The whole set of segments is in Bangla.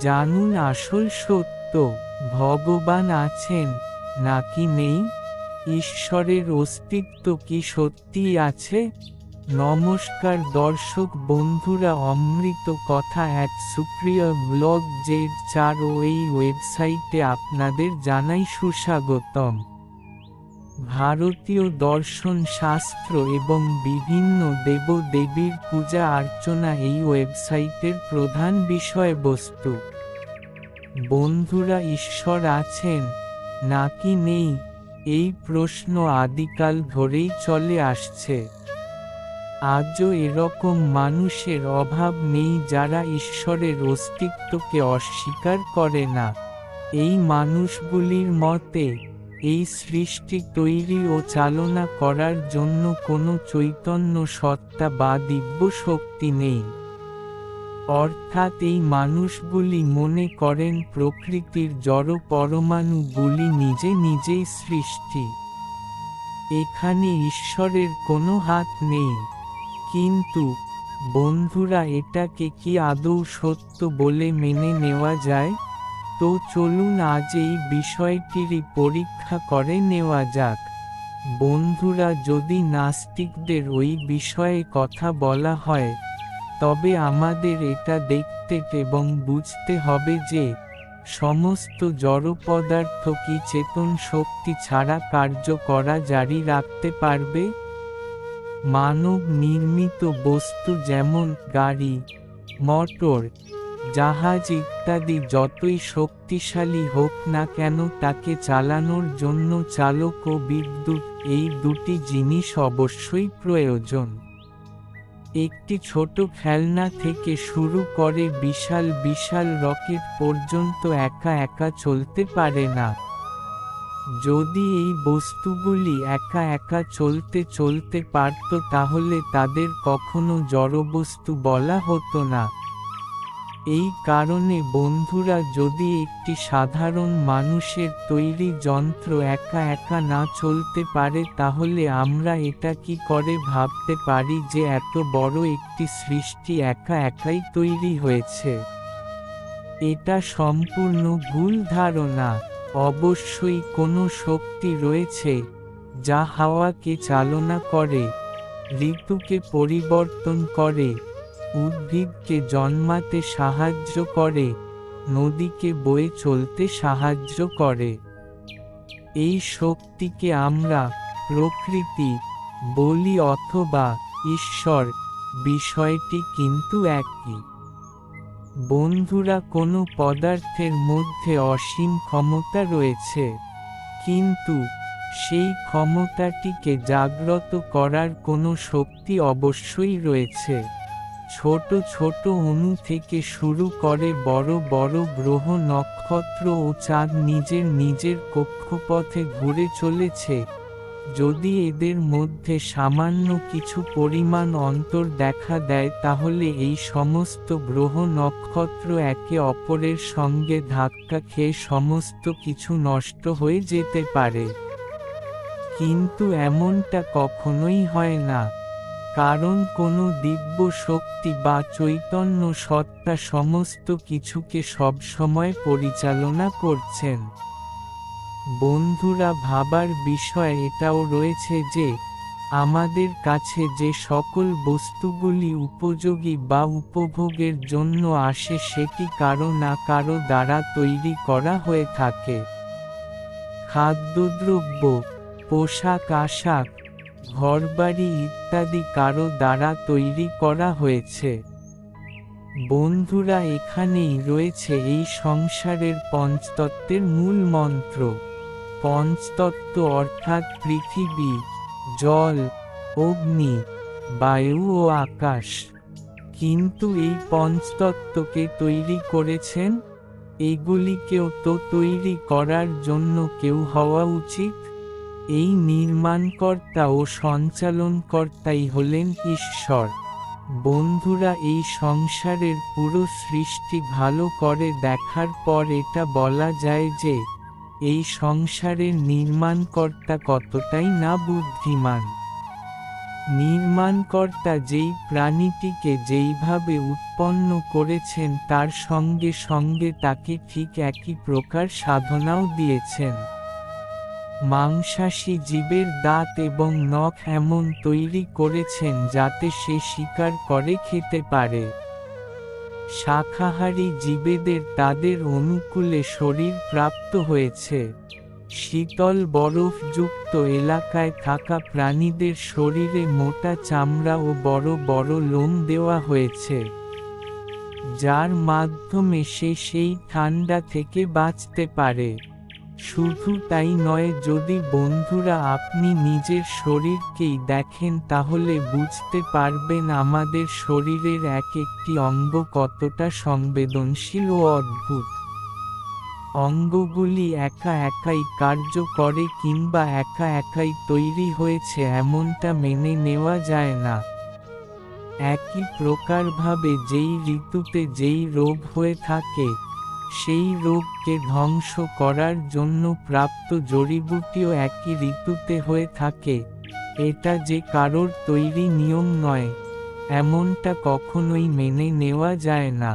জানুন আসল সত্য, ভগবান আছেন, নাকি নেই? ঈশ্বরের অস্তিত্ব কি সত্যি আছে? নমস্কার দর্শক বন্ধুরা, অমৃত কথা এক সুপ্রিয় ব্লগ যে চার ও এই ওয়েবসাইটে আপনাদের জানাই সুস্বাগতম। ভারতীয় দর্শন শাস্ত্র এবং বিভিন্ন দেবদেবীর পূজা অর্চনা এই ওয়েবসাইটের প্রধান বিষয়বস্তু। বন্ধুরা, ঈশ্বর আছেন? নাকি নেই? এই প্রশ্ন আদিকাল ধরেই চলে আসছে। আজও এরকম মানুষের অভাব নেই যারা ঈশ্বরের অস্তিত্বকে অস্বীকার করে না। এই মানুষগুলির মতে এই সৃষ্টি তৈরি ও চালনা করার জন্য কোনো চৈতন্য সত্তা বা দিব্য শক্তি নেই। অর্থাৎ এই মানুষগুলি মনে করেন প্রকৃতির জড় পরমাণুগুলি নিজে নিজেই সৃষ্টি। এখানে ঈশ্বরের কোনো হাত নেই। কিন্তু, বন্ধুরা এটাকে কি আদৌ সত্য বলে মেনে নেওয়া যায়? তো চলুন আজ এই বিষয়টিরই পরীক্ষা করে নেওয়া যাক। বন্ধুরা, যদি নাস্তিকদের ওই বিষয়ে কথা বলা হয়, তবে আমাদের এটা দেখতে এবং বুঝতে হবে যে, সমস্ত জড় পদার্থ কি চেতন শক্তি ছাড়া কার্য করা জারি রাখতে পারবে? মানব নির্মিত বস্তু যেমন গাড়ি, মোটর জাহাজ ইত্যাদি যতই শক্তিশালী হোক না কেন তাকে চালানোর জন্য চালক ও বিদ্যুৎ এই দুটি জিনিস অবশ্যই প্রয়োজন। একটি ছোট খেলনা থেকে শুরু করে বিশাল বিশাল রকেট পর্যন্ত একা একা চলতে পারে না। যদি এই বস্তুগুলি একা একা চলতে চলতে পারত তাহলে তাদের কখনো জড়বস্তু বলা হতো না। এই কারণে বন্ধুরা যদি একটি সাধারণ মানুষের তৈরি যন্ত্র একা একা না চলতে পারে, তাহলে আমরা এটা কি করে ভাবতে পারি যে এত বড় একটি সৃষ্টি একা একাই তৈরি হয়েছে? এটা সম্পূর্ণ ভুল ধারণা। অবশ্যই কোনো শক্তি রয়েছে যা হাওয়াকে চালনা করে, ঋতুকে পরিবর্তন করে। উদ্ভিদকে জন্মাতে সাহায্য করে, নদীকে বয়ে চলতে সাহায্য করে। এই শক্তিকে আমরা প্রকৃতি, বলি অথবা ঈশ্বর বিষয়টি কিন্তু একই। বন্ধুরা, কোনো পদার্থের মধ্যে অসীম ক্ষমতা রয়েছে, কিন্তু সেই ক্ষমতাটিকে জাগ্রত করার কোনো শক্তি অবশ্যই রয়েছে। ছোট ছোট অণু থেকে শুরু করে বড় বড় গ্রহ নক্ষত্র ও চাঁদ নিজের নিজের কক্ষপথে ঘুরে চলেছে। যদি এদের মধ্যে সামান্য কিছু পরিমাণ অন্তর দেখা দেয়, তাহলে এই সমস্ত গ্রহ নক্ষত্র একে অপরের সঙ্গে ধাক্কা খেয়ে সমস্ত কিছু নষ্ট হয়ে যেতে পারে। কিন্তু এমনটা কখনোই হয় না। কারণ কোনো দিব্য শক্তি বা চৈতন্য সত্তা সমস্ত কিছুকে সবসময় পরিচালনা করছেন। বন্ধুরা, ভাবার বিষয় এটাও রয়েছে যে, আমাদের কাছে যে সকল বস্তুগুলি উপযোগী বা উপভোগের জন্য আসে সেটি কারও না কারও দ্বারা তৈরি করা হয়ে থাকে। খাদ্যদ্রব্য, পোশাক, আশাক ঘরবাড়ি ইত্যাদি কারও দ্বারা তৈরি করা হয়েছে। বন্ধুরা এখানেই রয়েছে এই সংসারের পঞ্চতত্ত্বের মূল মন্ত্র। পঞ্চতত্ত্ব অর্থাৎ পৃথিবী, জল, অগ্নি, বায়ু ও আকাশ। কিন্তু এই পঞ্চতত্ত্বকে তৈরি করেছেন? এগুলিকেও তো তৈরি করার জন্য কেউ হওয়া উচিত? এই নির্মাণকর্তা ও সঞ্চালনকর্তাই হলেন ঈশ্বর। বন্ধুরা, এই সংসারের পুরো সৃষ্টি ভালো করে দেখার পর এটা বলা যায় যে, এই সংসারের নির্মাণকর্তা কতটাই না বুদ্ধিমান। নির্মাণকর্তা যেই প্রাণীটিকে যেইভাবে উৎপন্ন করেছেন, তার সঙ্গে সঙ্গে তাকে ঠিক একই প্রকার সাধনাও দিয়েছেন। মাংসাশী জীবের দাঁত এবং নখ এমন তৈরি করেছেন যাতে সে শিকার করে খেতে পারে। শাখাহারী জীবেদের তাদের অনুকূলে শরীর প্রাপ্ত হয়েছে। শীতল বরফযুক্ত এলাকায় থাকা প্রাণীদের শরীরে মোটা চামড়া ও বড় বড় লোম দেওয়া হয়েছে। যার মাধ্যমে সে সেই ঠান্ডা থেকে বাঁচতে পারে। শুধু তাই নয়, যদি বন্ধুরা আপনি নিজের শরীরকেই দেখেন, তাহলে বুঝতে পারবেন আমাদের শরীরের এক একটি অঙ্গ কতটা সংবেদনশীল ও অদ্ভুত। অঙ্গগুলি একা একাই কার্য করে কিংবা একা একাই তৈরি হয়েছে, এমনটা মেনে নেওয়া যায় না। একই প্রকারভাবে যেই ঋতুতে যেই রোগ হয়ে থাকে সেই রোগকে ধ্বংস করার জন্য প্রাপ্ত জড়িবুটিও একই ঋতুতে হয়ে থাকে। এটা যে কারোর তৈরি নিয়ম নয়, এমনটা কখনোই মেনে নেওয়া যায় না।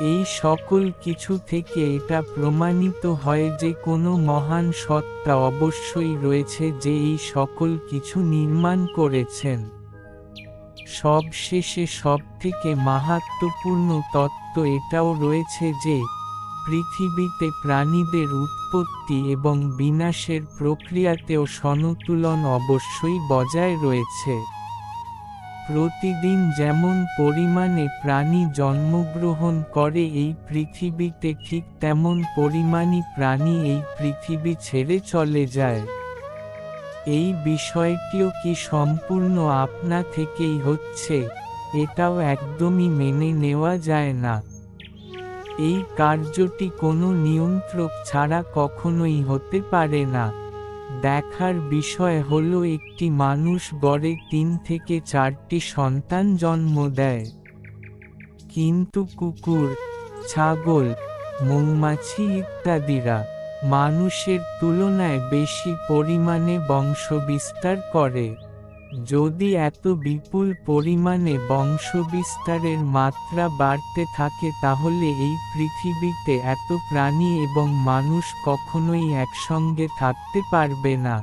এই সকল কিছু থেকে এটা প্রমাণিত হয় যে কোনো মহান সত্তা অবশ্যই রয়েছে যে এই সকল কিছু নির্মাণ করেছেন। সবশেষে সবথেকে মাহাত্মপূর্ণ তত্ত্ব এটাও রয়েছে যে, পৃথিবীতে প্রাণীদের উৎপত্তি এবং বিনাশের প্রক্রিয়াতেও সনতুলন অবশ্যই বজায় রয়েছে। প্রতিদিন যেমন পরিমাণে প্রাণী জন্মগ্রহণ করে এই পৃথিবীতে ঠিক তেমন পরিমাণই প্রাণী এই পৃথিবী ছেড়ে চলে যায়। এই বিষয়টিও কি সম্পূর্ণ আপনা থেকেই হচ্ছে? এটাও একদমই মেনে নেওয়া যায় না। এই কার্যটি কোনো নিয়ন্ত্রক ছাড়া কখনোই হতে পারে না। দেখার বিষয় হল, একটি মানুষ গড়ে তিন থেকে চারটি সন্তান জন্ম দেয়। কিন্তু কুকুর, ছাগল, মৌমাছি ইত্যাদিরা মানুষের তুলনায় বেশি পরিমাণে বংশবিস্তার করে। যদি এত বিপুল পরিমাণে বংশবিস্তারের মাত্রা বাড়তে থাকে তাহলে এই পৃথিবীতে এত প্রাণী এবং মানুষ কখনোই একসঙ্গে থাকতে পারবে না।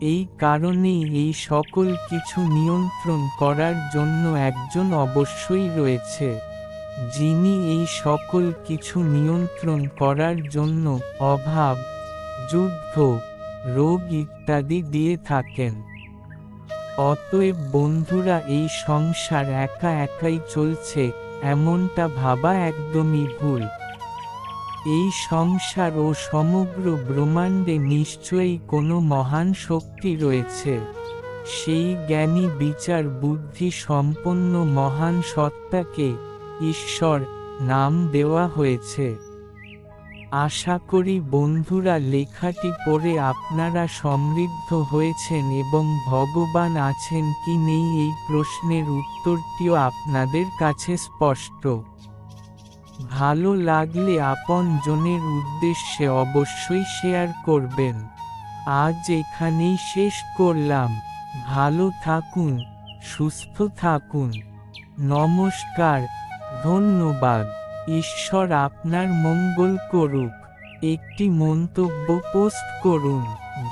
এই কারণেই এই সকল কিছু নিয়ন্ত্রণ করার জন্য একজন অবশ্যই রয়েছে, যিনি এই সকল কিছু নিয়ন্ত্রণ করার জন্য অভাব, যুদ্ধ, রোগ ইত্যাদি দিয়ে থাকেন। অতএব বন্ধুরা, এই সংসার একা একাই চলছে, এমনটা ভাবা একদমই ভুল। এই সংসার ও সমগ্র ব্রহ্মাণ্ডে নিশ্চয়ই কোনো মহান শক্তি রয়েছে। সেই জ্ঞানী বিচার বুদ্ধি সম্পন্ন মহান সত্তাকে ঈশ্বর নাম দেওয়া হয়েছে। আশা করি বন্ধুরা লেখাটি পড়ে আপনারা সমৃদ্ধ হয়েছেন এবং ভগবান আছেন কি নেই এই প্রশ্নের উত্তরটিও আপনাদের কাছে স্পষ্ট। ভালো লাগলে আপন জনের উদ্দেশ্যে অবশ্যই শেয়ার করবেন। আজ এখানেই শেষ করলাম। ভালো থাকুন, সুস্থ থাকুন। নমস্কার, ধন্যবাদ। ঈশ্বর আপনার মঙ্গল করুক। একটি মন্তব্য পোস্ট করুন।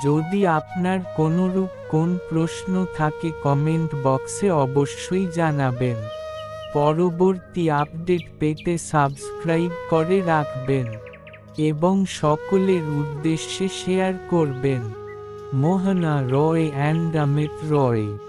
যদি আপনার কোনরূপ কোন প্রশ্ন থাকে কমেন্ট বক্সে অবশ্যই জানাবেন। পরবর্তী আপডেট পেতে সাবস্ক্রাইব করে রাখবেন এবং সকলের উদ্দেশ্যে শেয়ার করবেন। মোহনা রয় অ্যান্ড রয়।